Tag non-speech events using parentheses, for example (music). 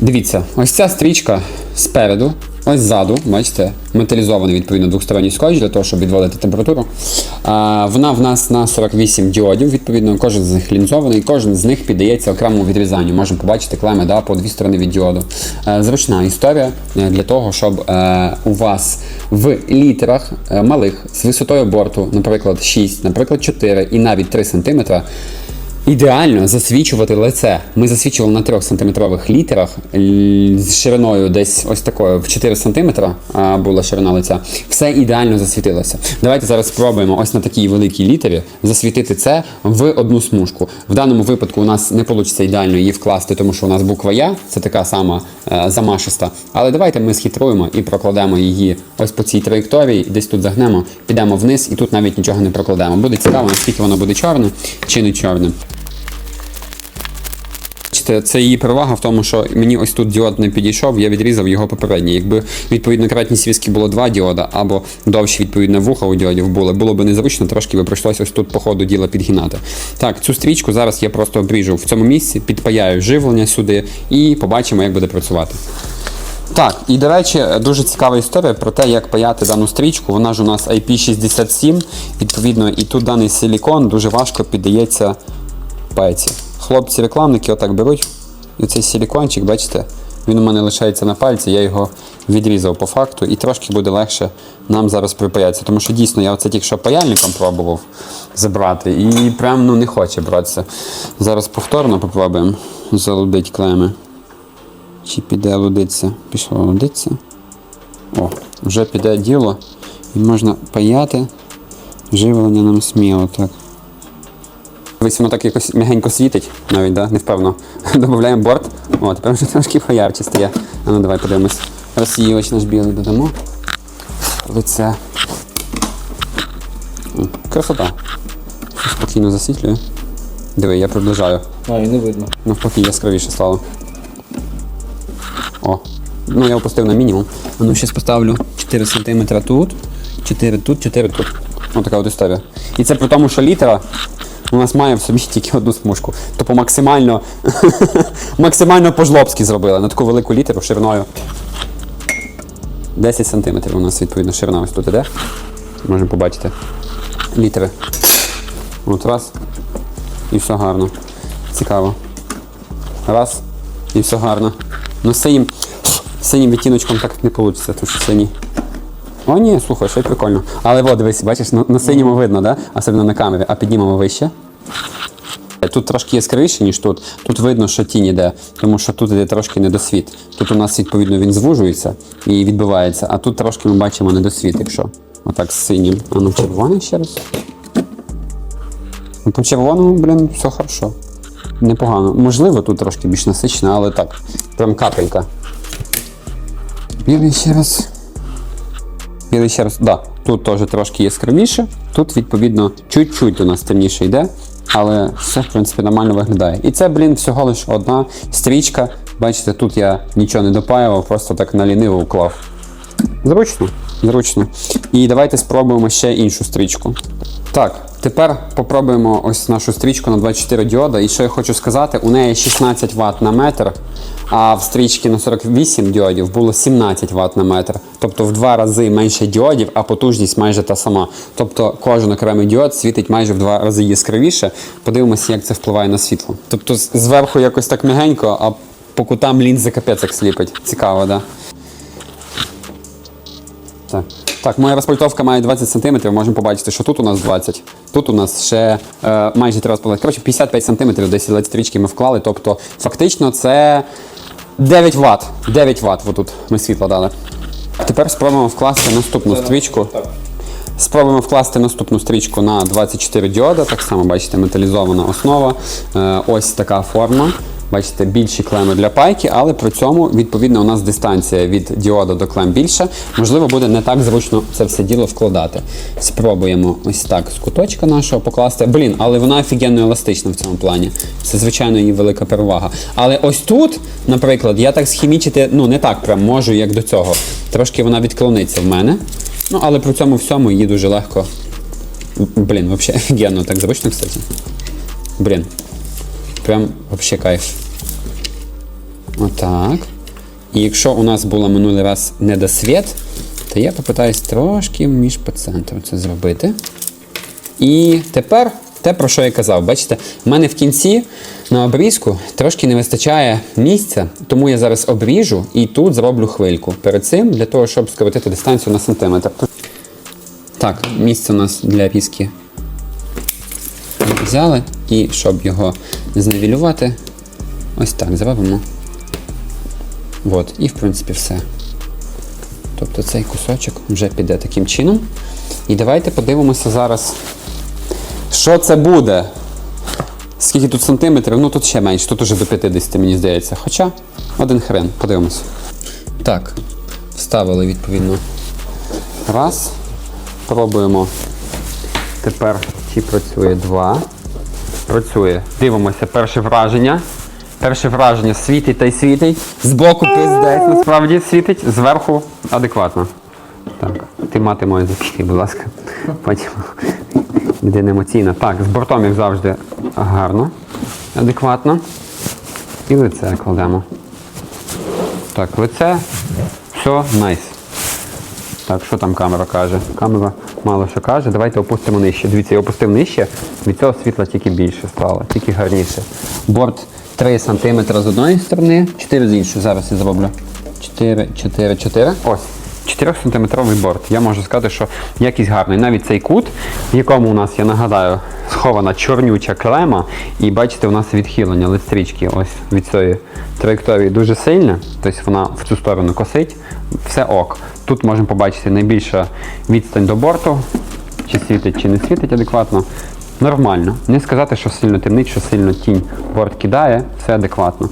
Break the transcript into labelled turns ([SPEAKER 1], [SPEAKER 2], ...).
[SPEAKER 1] Дивіться, ось ця стрічка спереду, ось ззаду, бачите, металізований відповідно двосторонній скотч для того, щоб відводити температуру. А, вона в нас на 48 діодів, відповідно, кожен з них лінзований, кожен з них піддається окремому відрізанню. Можемо побачити клеми да, по дві сторони від діоду. Е, зручна історія е, для того, щоб е, у вас в літерах малих з висотою борту, наприклад, 6, наприклад, 4 і навіть 3 см, Ідеально засвічувати лице. Ми засвічували на 3 сантиметрових літерах з шириною десь ось такою в 4 см була ширина лиця. Все ідеально засвітилося. Давайте зараз спробуємо ось на такій великій літері засвітити це в одну смужку. В даному випадку у нас не вийде ідеально її вкласти, тому що у нас буква Я, це така сама е, замашиста. Але давайте ми схитруємо і прокладемо її ось по цій траєкторії, десь тут загнемо, підемо вниз і тут навіть нічого не прокладемо. Буде цікаво, наскільки воно буде чорне чи не чорне. Бачите, це її перевага в тому, що мені ось тут діод не підійшов, я відрізав його попередній. Якби відповідно кратність віскі було два діода, або довші відповідно вуха у діодів були, було б незручно, трошки би прийшлося ось тут по ходу діла підгинати. Так, цю стрічку зараз я просто обріжу в цьому місці, підпаяю живлення сюди і побачимо, як буде працювати. Так, і до речі, дуже цікава історія про те, як паяти дану стрічку. Вона ж у нас IP67, відповідно, і тут даний силікон дуже важко піддається пальці. Хлопці-рекламники отак беруть, і цей силікончик, бачите, він у мене лишається на пальці, я його відрізав по факту, і трошки буде легше нам зараз припаятися. Тому що дійсно я оце тільки що паяльником пробував забрати, і прям ну, не хоче братися. Зараз повторно попробуємо залудити клеми. Чи піде лудиться? Пішло лудиться. О, вже піде діло. І можна паяти живлення нам сміло так. Ось воно так якось м'ягенько світить, навіть, да? не впевно. (laughs) Додаємо борт. О, тепер вже трошки поярче стає. А ну давай подивимось. Розсіювач наш білий додамо. Лице. Красота. Спокійно засвітлює. Диви, я приближаю.
[SPEAKER 2] А, і не видно.
[SPEAKER 1] Навпаки, яскравіше стало. О. Ну, я опустив на мінімум. А ну, зараз поставлю 4 см тут, 4 тут, 4 тут. Ось така от історія. І це при тому, що літера у нас має в собі тільки одну смужку. Тобто максимально, (laughs) максимально по-жлобськи зробили на таку велику літеру шириною. 10 см у нас відповідно ширина ось тут іде. Можемо побачити. Літери. От раз. І все гарно. Цікаво. Раз. І все гарно. Ну синім, синім відтіночком так не вийде, тому що синій. О, ні, слухай, й прикольно. Але от дивись, бачиш, на, на синьому видно, да? особливо на камері, а піднімемо вище. Тут трошки яскравіше, ніж тут. Тут видно, що тінь іде, тому що тут іде трошки недосвіт. Тут у нас, відповідно, він звужується і відбивається, а тут трошки ми бачимо недосвіт, якщо отак з синім. А ну червоний ще раз. Ну, По червоному, блін, все хорошо. Непогано. Можливо, тут трошки більш насичено, але так. Прям капелька. Білий ще раз. Білий ще раз. Да, тут теж трошки яскравіше. Тут, відповідно, чуть-чуть у нас темніше йде, але все, в принципі, нормально виглядає. І це, блін, всього лише одна стрічка. Бачите, тут я нічого не допаював, просто так наліниво уклав. Зручно, зручно. І давайте спробуємо ще іншу стрічку. Так, тепер попробуємо ось нашу стрічку на 24 діода. І що я хочу сказати, у неї 16 Вт на метр, а в стрічці на 48 діодів було 17 Вт на метр. Тобто в два рази менше діодів, а потужність майже та сама. Тобто кожен окремий діод світить майже в два рази яскравіше. Подивимося, як це впливає на світло. Тобто зверху якось так м'ягенько, а по кутам лінзи капець як сліпить. Цікаво, так? Да? Так. Моя розпальтовка має 20 см, можемо побачити, що тут у нас 20, тут у нас ще е, майже 3,5. Коротше, 55 см десь LED стрічки ми вклали. Тобто, фактично, це 9 Вт. 9 Вт отут ми світло дали. Тепер спробуємо вкласти наступну стрічку. Спробуємо вкласти наступну стрічку на 24 діода. Так само, бачите, металізована основа. Е, ось така форма. Бачите, більші клеми для пайки, але при цьому, відповідно, у нас дистанція від діода до клем більша. Можливо, буде не так зручно це все діло вкладати. Спробуємо ось так з куточка нашого покласти. Блін, але вона офігенно еластична в цьому плані. Це, звичайно, її велика перевага. Але ось тут, наприклад, я так схімічити, ну не так прям можу, як до цього. Трошки вона відклониться в мене. Ну, але при цьому всьому її дуже легко. Блін, взагалі офігенно, так зручно, кстати. Блін. Прям вообще кайф. Отак. І якщо у нас було минулий раз недосвіт, то я попитаюсь трошки між по центру це зробити. І тепер те, про що я казав, бачите, в мене в кінці на обрізку трошки не вистачає місця, тому я зараз обріжу і тут зроблю хвильку. Перед цим для того, щоб скоротити дистанцію на сантиметр. Так, місце у нас для різки взяли, і щоб його зневілювати, ось так зробимо. От, і в принципі все. Тобто цей кусочок вже піде таким чином. І давайте подивимося зараз, що це буде. Скільки тут сантиметрів? Ну тут ще менше, тут уже до 50, мені здається. Хоча один хрен, подивимося. Так, вставили відповідно. Раз. Пробуємо. Тепер чи працює два. Працює. Дивимося перше враження. Перше враження світить та й світить. Збоку пиздець, насправді світить, зверху адекватно. Так, ти мати моє запіти, будь ласка. Потім людина емоційна. Так, з бортом, як завжди, гарно, адекватно. І лице кладемо. Так, лице. Все, найс. Так, що там камера каже? Камера мало що каже. Давайте опустимо нижче. Дивіться, я опустив нижче, від цього світла тільки більше стало, тільки гарніше. Борт 3 см з одної сторони, 4 з іншої. Зараз я зроблю. 4, 4, 4. Ось. 4-сантиметровий борт. Я можу сказати, що якість гарний. Навіть цей кут, в якому у нас, я нагадаю, схована чорнюча клема, і бачите, у нас відхилення листрічки ось від цієї траєкторії дуже сильне, тобто вона в цю сторону косить, все ок. Тут можемо побачити найбільша відстань до борту, чи світить, чи не світить адекватно. Нормально. Не сказати, що сильно темнить, що сильно тінь борт кидає, все адекватно.